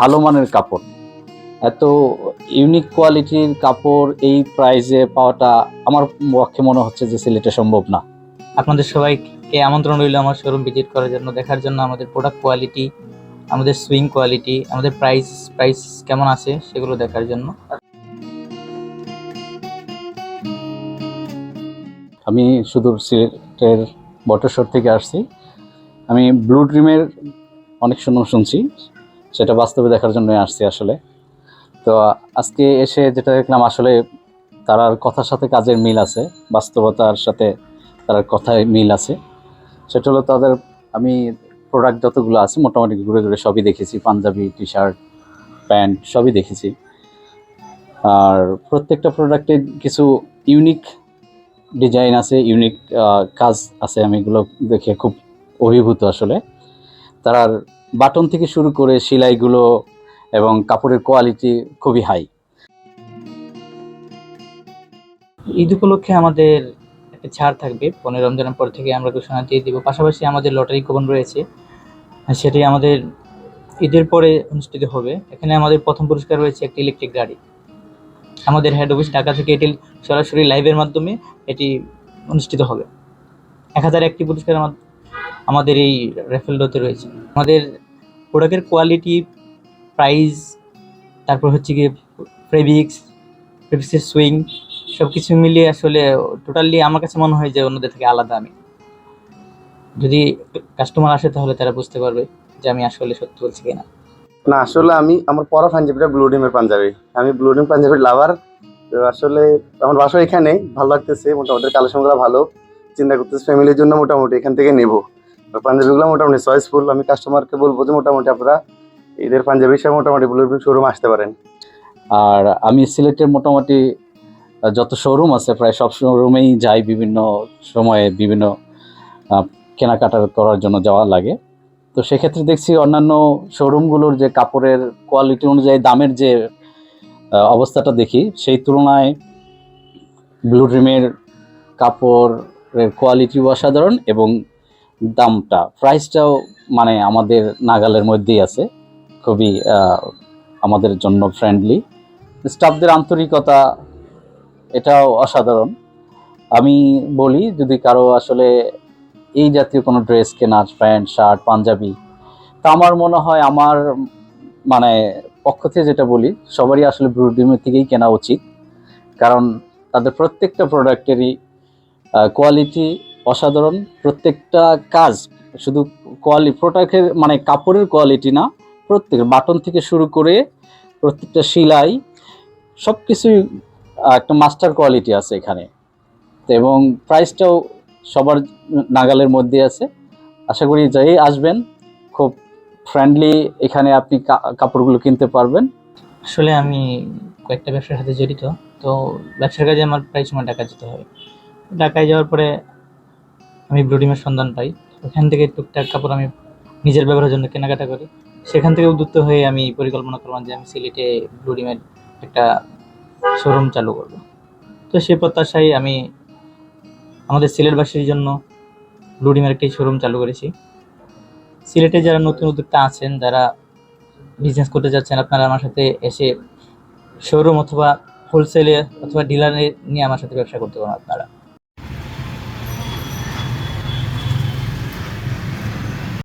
ভালো মানের কাপড়। এত ইউনিক কোয়ালিটির কাপড় এই প্রাইসে পাওয়াটা আমার পক্ষে মনে হচ্ছে যে সিলেটে সম্ভব না। আপনাদের সবাইকে আমন্ত্রণ রইল আমার শোরুম ভিজিট করার জন্য। দেখার জন্য আমাদের প্রোডাক্ট কোয়ালিটি আমাদের সুইং কোয়ালিটি আমাদের প্রাইস প্রাইস কেমন আছে সেগুলো দেখার জন্য। আমি সুদূর সিলেটের বটেশ্বর থেকে আসছি। আমি ব্লু ড্রিমের অনেক সুনাম শুনছি। সেটা বাস্তবে দেখার জন্য আসছি আসলে। তো আজকে এসে যেটা দেখলাম আসলে তারার কথার সাথে কাজের মিল আছে, বাস্তবতার সাথে তার কথায় মিল আছে। সেটা হলো তাদের, আমি প্রোডাক্ট যতগুলো আছে মোটামুটি ঘুরে ঘুরে সবই দেখেছি। পাঞ্জাবি টি শার্ট প্যান্ট সবই দেখেছি। আর প্রত্যেকটা প্রোডাক্টে কিছু ইউনিক ডিজাইন আছে ইউনিক কাজ আছে, আমি এগুলো দেখে খুব অভিভূত আসলে। তার বাটন থেকে শুরু করে সেলাইগুলো এবং কাপড়ের কোয়ালিটি খুবই হাই ঈদ উপলক্ষে আমাদের একটা ছাড় থাকবে, পনেরো রমজানের পর থেকে আমরা ঘোষণা দিয়ে দিব। পাশাপাশি আমাদের লটারি কুপন রয়েছে, সেটি আমাদের ঈদের পরে অনুষ্ঠিত হবে। এখানে আমাদের প্রথম পুরস্কার রয়েছে একটি ইলেকট্রিক গাড়ি। আমাদের হেড অফিস ঢাকা থেকে এটি সরাসরি লাইভের মাধ্যমে এটি অনুষ্ঠিত হবে। এক হাজার একটি পুরস্কার আমা- আমাদের এই রেফেল ডোতে রয়েছে। আমাদের প্রোডাক্টের কোয়ালিটি, প্রাইস, তারপর হচ্ছে গিয়ে ফেব্রিক্স, ফেব্রিক্সের সুইং সব কিছু মিলিয়ে আসলে টোটালি আমার কাছে মনে হয় যে অন্যদের থেকে আলাদা আমি। যদি কাস্টমার আসে তাহলে তারা বুঝতে পারবে যে আমি আসলে সত্য বলছি কিনা। না, আসলে আমি, আমার পরা পাঞ্জাবিটা ব্লু ডিমের পাঞ্জাবি। আমি ব্লু ডিম পাঞ্জাবির লাভার আসলে আমার বাসা এখানে ভালো লাগতেছে। মোটামুটি কালেকশনগুলো ভালো। চিন্তা করতেছি ফ্যামিলির জন্য মোটামুটি এখান থেকে নেব। পাঞ্জাবিগুলো মোটামুটি চয়েসফুল আমি কাস্টমারকে বলব যে মোটামুটি আপনারা ঈদের পাঞ্জাবি হিসেবে মোটামুটি ব্লু শোরুম আসতে পারেন। আর আমি সিলেটের মোটামুটি যত শোরুম আছে, প্রায় সব শোরুমেই যাই বিভিন্ন সময়ে বিভিন্ন কেনাকাটা করার জন্য যাওয়া লাগে। তো সেক্ষেত্রে দেখছি অন্যান্য শোরুমগুলোর যে কাপড়ের কোয়ালিটি অনুযায়ী দামের যে অবস্থাটা দেখি, সেই তুলনায় ব্লু ড্রিমের কাপড়ের কোয়ালিটি অসাধারণ এবং দামটা প্রাইসটাও মানে আমাদের নাগালের মধ্যেই আছে। খুবই আমাদের জন্য ফ্রেন্ডলি স্টাফদের আন্তরিকতা, এটাও অসাধারণ। আমি বলি, যদি কারও আসলে এই জাতীয় কোনো ড্রেস কেনার প্যান্ট, শার্ট, পাঞ্জাবি, তা আমার মনে হয় আমার মানে পক্ষ থেকে যেটা বলি, সবারই আসলে ব্রুডিমের থেকেই কেনা উচিত। কারণ তাদের প্রত্যেকটা প্রোডাক্টেরই কোয়ালিটি অসাধারণ। প্রত্যেকটা কাজ শুধু কোয়ালি প্রোডাক্টের মানে কাপড়ের কোয়ালিটি না প্রত্যেক বাটন থেকে শুরু করে প্রত্যেকটা সেলাই সব কিছুই একটা মাস্টার কোয়ালিটি আছে এখানে। এবং প্রাইসটাও সবার নাগালের মধ্যে আছে। আশা করি যাই আসবেন, খুব ফ্রেন্ডলি এখানে আপনি কাপড়গুলো কিনতে পারবেন। আসলে আমি কয়েকটা ব্যবসার সাথে জড়িত, তো ব্যবসার কাজে আমার প্রায় সময় টাকা যেতে হয়। ঢাকায় যাওয়ার পরে আমি ব্লুডিমের সন্ধান পাই। ওখান থেকে টুকটাক কাপড় আমি নিজের ব্যবহারের জন্য কেনাকাটা করি। সেখান থেকে উদ্যুক্ত হয়ে আমি পরিকল্পনা করলাম যে আমি সিলেটে ব্লুডিমের একটা শোরুম চালু করব। তো সেই প্রত্যাশায় আমি আমাদের সিলেটবাসীর জন্য ব্লুডিমের একটি শোরুম চালু করেছি। সিলেটে যারা নতুন উদ্যোক্তা আছেন, যারা বিজনেস করতে যাচ্ছেন, আপনারা আমার সাথে এসে শোরুম অথবা হোলসেলে অথবা ডিলারে নিয়ে আমার সাথে ব্যবসা করতে পারেন আপনারা।